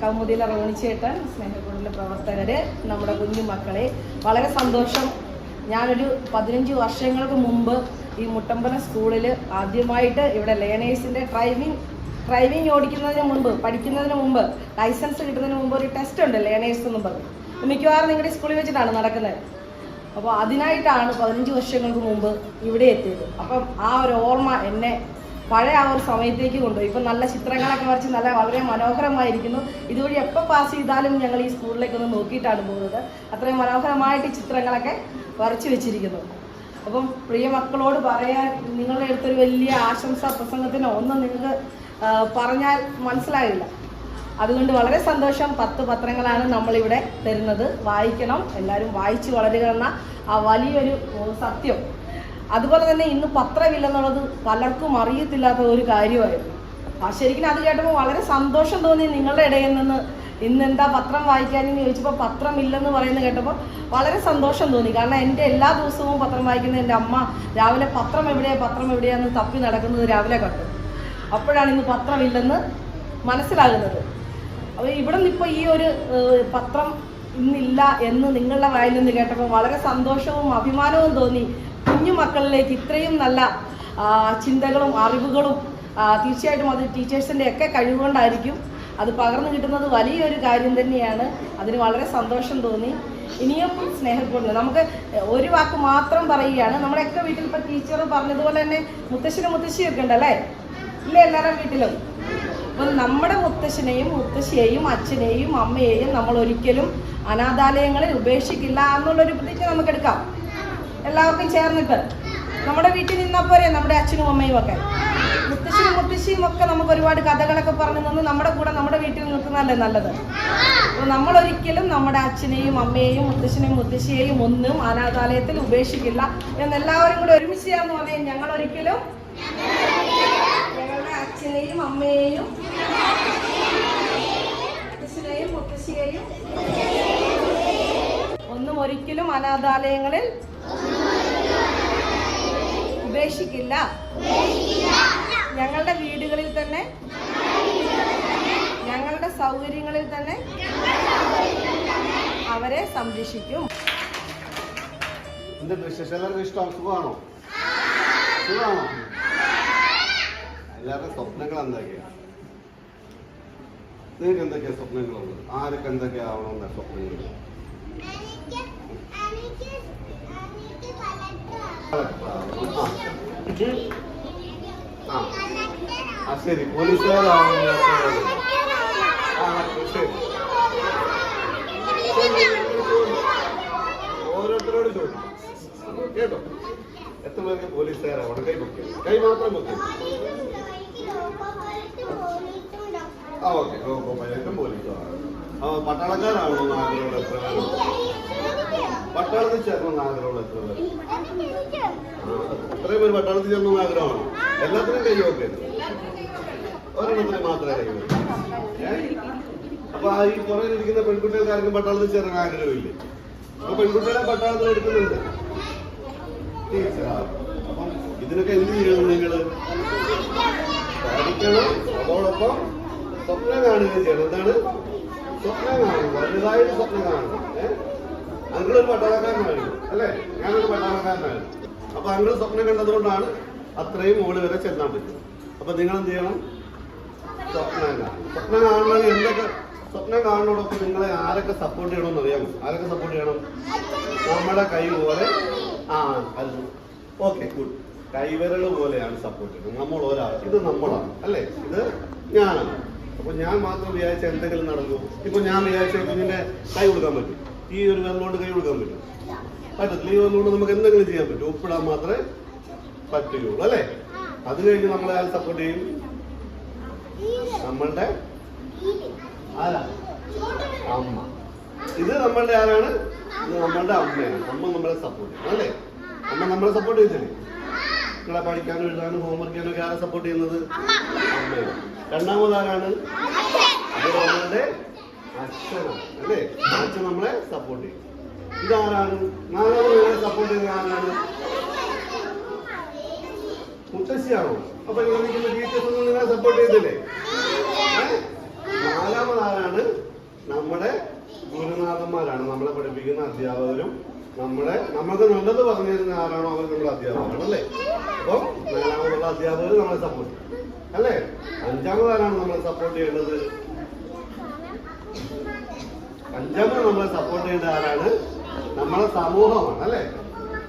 കൗമുദിയിലെ റോണിച്ചേട്ടൻ സ്നേഹക്കൂടിലെ പ്രവർത്തകര് നമ്മുടെ കുഞ്ഞു മക്കളെ. വളരെ സന്തോഷം. ഞാനൊരു പതിനഞ്ച് വർഷങ്ങൾക്ക് മുമ്പ് ഈ മുട്ടമ്പലം സ്കൂളിൽ ആദ്യമായിട്ട് ഇവിടെ ലേണേഴ്സിന്റെ ഡ്രൈവിംഗ് ഡ്രൈവിംഗ് ഓടിക്കുന്നതിന് മുമ്പ് പഠിക്കുന്നതിന് മുമ്പ് ലൈസൻസ് കിട്ടുന്നതിന് മുമ്പ് ഒരു ടെസ്റ്റ് ഉണ്ട് ലേണേഴ്സ് എന്ന് പറഞ്ഞു. മിക്കവാറും നിങ്ങളുടെ സ്കൂളിൽ വെച്ചിട്ടാണ് നടക്കുന്നത്. അപ്പോൾ അതിനായിട്ടാണ് പതിനഞ്ച് വർഷങ്ങൾക്ക് മുമ്പ് ഇവിടെ എത്തിയത്. അപ്പം ആ ഒരു ഓർമ്മ എന്നെ പഴയ ആ ഒരു സമയത്തേക്ക് കൊണ്ടുപോയി. ഇപ്പം നല്ല ചിത്രങ്ങളൊക്കെ വരച്ച് നല്ല വളരെ മനോഹരമായിരിക്കുന്നു. ഇതുവഴി എപ്പോൾ പാസ് ചെയ്താലും ഞങ്ങൾ ഈ സ്കൂളിലേക്ക് ഒന്ന് നോക്കിയിട്ടാണ് പോകുന്നത്. അത്രയും മനോഹരമായിട്ട് ഈ ചിത്രങ്ങളൊക്കെ വരച്ചു വെച്ചിരിക്കുന്നു. അപ്പം പ്രിയ മക്കളോട് പറയാൻ നിങ്ങളുടെ അടുത്തൊരു വലിയ ആശംസ. പ്രസംഗത്തിനോ ഒന്നും നിങ്ങൾക്ക് പറഞ്ഞാൽ മനസ്സിലായില്ല. അതുകൊണ്ട് വളരെ സന്തോഷം. പത്ത് പത്രങ്ങളാണ് നമ്മളിവിടെ തരുന്നത്. വായിക്കണം. എല്ലാവരും വായിച്ച് വളരുക എന്ന ആ വലിയൊരു സത്യം. അതുപോലെ തന്നെ ഇന്ന് പത്രമില്ലെന്നുള്ളത് പലർക്കും അറിയത്തില്ലാത്ത ഒരു കാര്യമായിരുന്നു. ആ ശരിക്കും അത് കേട്ടപ്പോൾ വളരെ സന്തോഷം തോന്നി നിങ്ങളുടെ ഇടയിൽ നിന്ന് ഇന്ന് എന്താ പത്രം വായിക്കാനെന്ന് ചോദിച്ചപ്പോൾ പത്രമില്ലെന്ന് പറയുന്നത് കേട്ടപ്പോൾ വളരെ സന്തോഷം തോന്നി. കാരണം എന്റെ എല്ലാ ദിവസവും പത്രം വായിക്കുന്ന എന്റെ അമ്മ രാവിലെ പത്രം എവിടെയാ പത്രം എവിടെയാന്ന് തപ്പി നടക്കുന്നത് രാവിലെ കണ്ടു. അപ്പോഴാണ് ഇന്ന് പത്രമില്ലെന്ന് മനസ്സിലാകുന്നത്. അപ്പോൾ ഇവിടെ നിന്ന് ഇപ്പോൾ ഈ ഒരു പത്രം ഇന്നില്ല എന്ന് നിങ്ങളുടെ വായിൽ നിന്ന് കേട്ടപ്പോൾ വളരെ സന്തോഷവും അഭിമാനവും തോന്നി. കുഞ്ഞു മക്കളിലേക്ക് ഇത്രയും നല്ല ചിന്തകളും അറിവുകളും തീർച്ചയായിട്ടും അത് ടീച്ചേഴ്സിന്റെ ഒക്കെ കഴിവുകൊണ്ടായിരിക്കും അത് പകർന്നു കിട്ടുന്നത് വലിയൊരു കാര്യം തന്നെയാണ്. അതിന് വളരെ സന്തോഷം തോന്നി. ഇനിയും സ്നേഹപ്പെടുന്നു നമുക്ക് ഒരു വാക്ക് മാത്രം പറയുകയാണ്. നമ്മുടെയൊക്കെ വീട്ടിൽ ഇപ്പം ടീച്ചർ പറഞ്ഞതുപോലെ തന്നെ മുത്തശ്ശനും മുത്തശ്ശിയൊക്കെ ഉണ്ടല്ലേ ഇല്ലേ എല്ലാവരും വീട്ടിലും? അപ്പം നമ്മുടെ മുത്തശ്ശനെയും മുത്തശ്ശിയെയും അച്ഛനെയും അമ്മയെയും നമ്മൾ ഒരിക്കലും അനാഥാലയങ്ങളിൽ ഉപേക്ഷിക്കില്ല എന്നുള്ളൊരു പ്രതിജ്ഞ നമുക്ക് എടുക്കാം എല്ലാവർക്കും ചേർന്നിട്ട്. നമ്മുടെ വീട്ടിൽ നിന്നാൽ പോരെ നമ്മുടെ അച്ഛനും അമ്മയും ഒക്കെ. മുത്തശ്ശിയും മുത്തശ്ശിയും ഒക്കെ നമുക്ക് ഒരുപാട് കഥകളൊക്കെ പറഞ്ഞു തന്ന് നമ്മുടെ കൂടെ നമ്മുടെ വീട്ടിൽ നിൽക്കുന്നതല്ലേ നല്ലത്? നമ്മൾ ഒരിക്കലും നമ്മുടെ അച്ഛനെയും അമ്മയെയും മുത്തശ്ശനെയും മുത്തശ്ശിയെയും ഒന്നും അനാഥാലയത്തിൽ ഉപേക്ഷിക്കില്ല. എന്നെല്ലാവരും കൂടെ ഒരുമിച്ച് ചെയ്യാന്ന് പറഞ്ഞാൽ ഞങ്ങൾ ഒരിക്കലും ഞങ്ങളുടെ അച്ഛനെയും അമ്മയെയും മുത്തശ്ശിയെയും ഒന്നും ഒരിക്കലും അനാഥാലയങ്ങളിൽ ഉപേക്ഷിക്കില്ല. ഞങ്ങളുടെ വീടുകളിൽ തന്നെ ഞങ്ങളുടെ സൗകര്യങ്ങളിൽ തന്നെ അവരെ സംരക്ഷിക്കും. എന്തുണ്ട് വിശേഷം? എല്ലാവർക്കും ഇഷ്ടം? സുഖമാണോ? സുഖമാണോ? സ്വപ്നങ്ങൾ എന്തൊക്കെയാ? നിങ്ങൾക്ക് എന്തൊക്കെയാ സ്വപ്നങ്ങളുള്ളത്? ആരൊക്കെ എന്തൊക്കെയാവണം എന്നാ സ്വപ്നങ്ങൾ? ആ. ശരി. പോലീസുകാരാവുന്ന ഓരോരുത്തരോട് ചോദിക്കും. കേട്ടോ? എത്ര പേർക്ക് പോലീസുകാരാവണം കൈ പൊക്കി. കൈ മാത്രം പൊക്കി. ആ ഓക്കെ. പൈലറ്റും പോലീസും ആ പട്ടാളക്കാരാണോ ആഗ്രഹമുള്ള എത്ര പേര്? പട്ടാളത്തിൽ ചേർന്ന ആഗ്രഹമുള്ള എത്ര പേര്? എത്രയും പേര് പട്ടാളത്തിൽ ചേർന്ന ആഗ്രഹമാണ്? എല്ലാത്തിനും കഴിയുമൊക്കെ ഒരെണ്ണത്തിന് മാത്രമേ കൈ വെക്കൂ. ഏ? അപ്പൊ ഈ പുറകിലിരിക്കുന്ന പെൺകുട്ടികൾക്കാർക്കും പട്ടാളത്തിൽ ചേരാൻ ആഗ്രഹമില്ലേ? അപ്പൊ പെൺകുട്ടികളെ പട്ടാളത്തിൽ എടുക്കുന്നുണ്ട്. അപ്പം ഇതിനൊക്കെ എന്ത് ചെയ്യണം നിങ്ങൾ? പഠിക്കണം. അതോടൊപ്പം സ്വപ്നം കാണുകയും ചെയ്യണം. എന്താണ്? സ്വപ്നം കാണുക. വലുതായിട്ട് സ്വപ്നം കാണുക. ഏഹ് അങ്കിളൊരു പട്ടാളക്കാരനായിരുന്നു അല്ലേ? ഞാനൊരു പട്ടാളക്കാരനായിരുന്നു അപ്പൊ അങ്ങൾ സ്വപ്നം കണ്ടതുകൊണ്ടാണ് അത്രയും മുകളിൽ വരെ ചെല്ലാൻ പറ്റും അപ്പൊ നിങ്ങൾ എന്ത് ചെയ്യണം? സ്വപ്നം സ്വപ്നം കാണണമെങ്കിൽ എന്തൊക്കെ സ്വപ്നം കാണുന്നതോടൊപ്പം നിങ്ങളെ ആരൊക്കെ സപ്പോർട്ട് ചെയ്യണമെന്ന് അറിയാമോ? ആരൊക്കെ സപ്പോർട്ട് ചെയ്യണം? നമ്മുടെ കൈ പോലെ ആ അത്. ഓക്കെ ഗുഡ് കൈവിരൽ പോലെയാണ് സപ്പോർട്ട് ചെയ്യുന്നത്. നമ്മൾ ഒരാൾ ഇത് നമ്മളാണ്. അല്ലേ? ഇത് ഞാനാണ്. അപ്പൊ ഞാൻ മാത്രം വിചാരിച്ച എന്തെങ്കിലും നടക്കും ഇപ്പൊ ഞാൻ വിചാരിച്ച കുഞ്ഞിന്റെ കൈ കൊടുക്കാൻ പറ്റും. ഈ ഒരു വിരലോണ്ട് കൈ കൊടുക്കാൻ പറ്റും. പറ്റത്തില്ല ഈ വിരലോണ്ട് നമുക്ക് എന്തെങ്കിലും ചെയ്യാൻ പറ്റും. ഒപ്പിടാൻ മാത്രമേ പറ്റുകയുള്ളൂ അല്ലേ? അത് കഴിഞ്ഞ് നമ്മളെ ആൾ സപ്പോർട്ട് ചെയ്യും? നമ്മളുടെ ആരാ? അമ്മ. ഇത് നമ്മളുടെ ആരാണ്? ഇത് നമ്മളുടെ അമ്മയാണ്. അമ്മ നമ്മളെ സപ്പോർട്ട് ചെയ്യും അല്ലേ? അമ്മ നമ്മളെ സപ്പോർട്ട് ചെയ്തില്ലേ മക്കളെ പഠിക്കാനും എഴുതാനും ഹോംവർക്ക് ചെയ്യാനും ഒക്കെ ആരെ സപ്പോർട്ട് ചെയ്യുന്നത്? അമ്മയാണ്. രണ്ടാമത് ആരാണ്? അത് നമ്മളുടെ അച്ഛനാണ് അല്ലേ? അച്ഛൻ നമ്മളെ സപ്പോർട്ട് ചെയ്യും. ഇതാരാണ്? നാലാമത് നിങ്ങളെ സപ്പോർട്ട് ചെയ്യുന്ന ആരാണ്? മുത്തശ്ശിയാണോ? അപ്പൊ നിങ്ങൾ നിൽക്കുന്ന ടീച്ചേഴ്സ് ഒന്നും നിങ്ങളെ സപ്പോർട്ട് ചെയ്തില്ലേ? നാലാമത് ആരാണ് നമ്മുടെ ഗുരുനാഥന്മാരാണ്. നമ്മളെ പഠിപ്പിക്കുന്ന അധ്യാപകരും നമ്മളെ നമുക്ക് നല്ലത് പറഞ്ഞു തരുന്ന ആരാണോ അവർ നമ്മുടെ അധ്യാപകരാണ് അല്ലേ? അപ്പം നാലാമതുള്ള അധ്യാപകർ നമ്മളെ സപ്പോർട്ട് ചെയ്യും. അല്ലേ? അഞ്ചാമതാരാണ് നമ്മളെ സപ്പോർട്ട് ചെയ്യേണ്ടത്? അഞ്ചാമത് നമ്മളെ സപ്പോർട്ട് ചെയ്യേണ്ട ആരാണ് നമ്മളെ സമൂഹമാണ് അല്ലേ?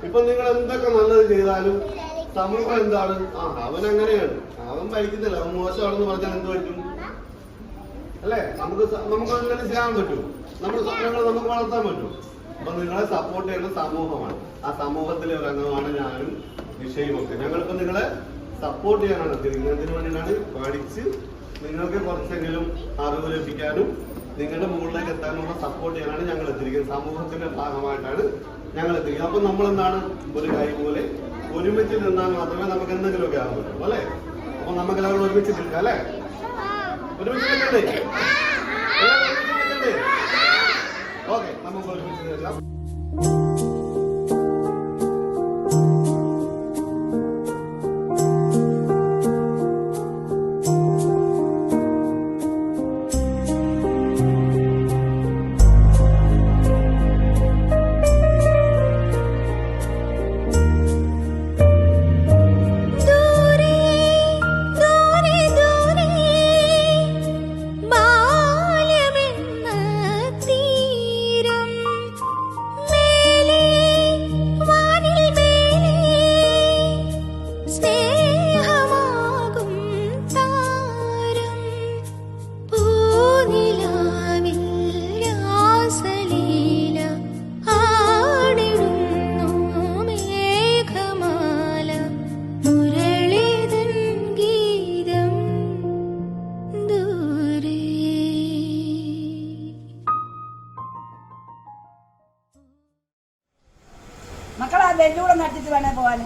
ഇപ്പൊ നിങ്ങൾ എന്തൊക്കെ നല്ലത് ചെയ്താലും സമൂഹം എന്താണ്? ആ അവൻ അങ്ങനെയാണ്. അവൻ ഭരിക്കുന്നില്ല. അവൻ മോശമാണെന്ന് പറഞ്ഞാൽ എന്ത് പറ്റും? അല്ലേ? നമുക്ക് നമുക്ക് അങ്ങനെ ചെയ്യാൻ പറ്റും. നമ്മുടെ സ്വപ്നങ്ങൾ നമുക്ക് വളർത്താൻ പറ്റും. അപ്പൊ നിങ്ങളെ സപ്പോർട്ട് ചെയ്യുന്ന സമൂഹമാണ്. ആ സമൂഹത്തിലെ ഒരു അംഗമാണ് ഞാനും വിഷയമൊക്കെ ഞങ്ങളിപ്പോ നിങ്ങളെ സപ്പോർട്ട് ചെയ്യാനാണ് എന്തിനു വേണ്ടിയിട്ടാണ്? പഠിച്ച് നിങ്ങൾക്ക് കുറച്ചെങ്കിലും അറിവ് ലഭിക്കാനും നിങ്ങളുടെ മുകളിലേക്ക് എത്താനുള്ള സപ്പോർട്ട് ചെയ്യാനാണ് ഞങ്ങൾ എത്തിയിരിക്കുന്നത്. സമൂഹത്തിന്റെ ഭാഗമായിട്ടാണ് ഞങ്ങൾ എത്തിയിരിക്കുന്നത്. അപ്പൊ നമ്മൾ എന്താണ് ഒരു കൈ പോലെ ഒരുമിച്ച് നിന്നാൽ മാത്രമേ നമുക്ക് എന്തെങ്കിലുമൊക്കെ ആകാൻ പറ്റുള്ളൂ അല്ലേ? അപ്പൊ നമുക്ക് എല്ലാവരും ഒരുമിച്ച് നിൽക്കാം അല്ലേ? ഒരുമിച്ച് നിൽക്കണ്ടേ? ഓക്കെ നമുക്ക് ഒരുമിച്ച് നിൽക്കാം. മക്കളെ നടത്തിയിട്ട് വേണേ പോവാന്.